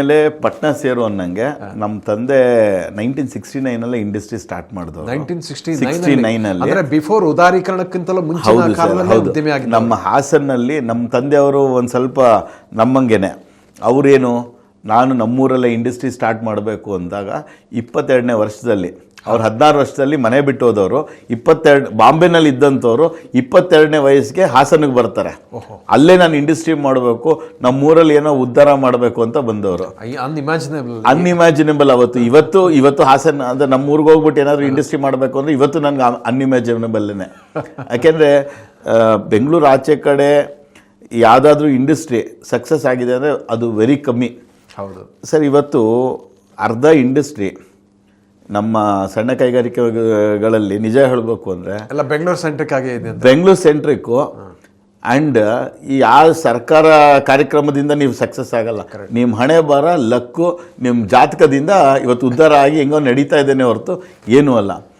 ಮೇಲೆ ಪಟ್ನಾ ಸೇರು ಅನ್ನಂಗೆ ನಮ್ಮ ತಂದೆ ನೈನ್ಟೀನ್ ಸಿಕ್ಸ್ಟಿ ನೈನಲ್ಲೇ ಇಂಡಸ್ಟ್ರಿ ಸ್ಟಾರ್ಟ್ ಮಾಡಿದ್ರು ನೈನ್ಟೀನ್ ಸಿಕ್ಸ್ಟಿ ಸಿಕ್ಸ್ಟಿ ನೈನಲ್ಲಿ. ಅಂದ್ರೆ ಬಿಫೋರ್ ಉದಾರೀಕರಣಕ್ಕಿಂತಲೂ ಮುಂಚಿನ ಹೌದು ಸರ್ ಕಾಲದಲ್ಲಿ ಹೌದು. ಉದ್ಯಮಿ ಆಗಿ ನಮ್ಮ ಹಾಸನ್ನಲ್ಲಿ ನಮ್ಮ ತಂದೆಯವರು ಒಂದು ಸ್ವಲ್ಪ ನಮ್ಮಂಗೆನೆ. ಅವರೇನು ನಾನು ನಮ್ಮೂರಲ್ಲೇ ಇಂಡಸ್ಟ್ರಿ ಸ್ಟಾರ್ಟ್ ಮಾಡಬೇಕು ಅಂದಾಗ ಇಪ್ಪತ್ತೆರಡನೇ ವರ್ಷದಲ್ಲಿ ಅವ್ರು ಹದಿನಾರು ವರ್ಷದಲ್ಲಿ ಮನೆ ಬಿಟ್ಟು ಹೋದವರು ಇಪ್ಪತ್ತೆರಡು ಬಾಂಬೆನಲ್ಲಿ ಇದ್ದಂಥವ್ರು ಇಪ್ಪತ್ತೆರಡನೇ ವಯಸ್ಸಿಗೆ ಹಾಸನಕ್ಕೆ ಬರ್ತಾರೆ. ಅಲ್ಲೇ ನಾನು ಇಂಡಸ್ಟ್ರಿ ಮಾಡಬೇಕು ನಮ್ಮೂರಲ್ಲಿ ಏನೋ ಉದ್ಧಾರ ಮಾಡಬೇಕು ಅಂತ ಬಂದವರು. ಅನ್ಇಮ್ಯಾಜಿನೇಬಲ್ ಅನ್ಇಮ್ಯಾಜಿನೇಬಲ್ ಅವತ್ತು. ಇವತ್ತು ಇವತ್ತು ಹಾಸನ ಅಂದರೆ ನಮ್ಮ ಊರಿಗೆ ಹೋಗ್ಬಿಟ್ಟು ಏನಾದರೂ ಇಂಡಸ್ಟ್ರಿ ಮಾಡಬೇಕು ಅಂದರೆ ಇವತ್ತು ನನಗೆ ಅನ್ಇಮ್ಯಾಜಿನೇಬಲ್ನೇ ಯಾಕೆಂದರೆ ಬೆಂಗಳೂರು ಆಚೆ ಕಡೆ ಯಾವುದಾದ್ರೂ ಇಂಡಸ್ಟ್ರಿ ಸಕ್ಸಸ್ ಆಗಿದೆ ಅಂದರೆ ಅದು ವೆರಿ ಕಮ್ಮಿ. ಹೌದು. ಸರ್ ಇವತ್ತು ಅರ್ಧ ಇಂಡಸ್ಟ್ರಿ ನಮ್ಮ ಸಣ್ಣ ಕೈಗಾರಿಕೆಗಳಲ್ಲಿ ನಿಜ ಹೇಳಬೇಕು ಅಂದರೆ ಎಲ್ಲ ಬೆಂಗಳೂರು ಸೆಂಟ್ರಿಕ್ ಆಗೇ ಇದೆ ಬೆಂಗಳೂರು ಸೆಂಟ್ರಿಕ್ಕು ಆ್ಯಂಡ್ ಈ ಆ ಸರ್ಕಾರ ಕಾರ್ಯಕ್ರಮದಿಂದ ನೀವು ಸಕ್ಸಸ್ ಆಗಲ್ಲ. ನಿಮ್ಮ ಹಣೆ ಬರ ಲಕ್ಕು ನಿಮ್ಮ ಜಾತಕದಿಂದ ಇವತ್ತು ಉದ್ಧಾರ ಆಗಿ ಹೆಂಗೋ ನಡೀತಾ ಇದ್ದೇನೆ ಹೊರತು ಏನೂ ಅಲ್ಲ.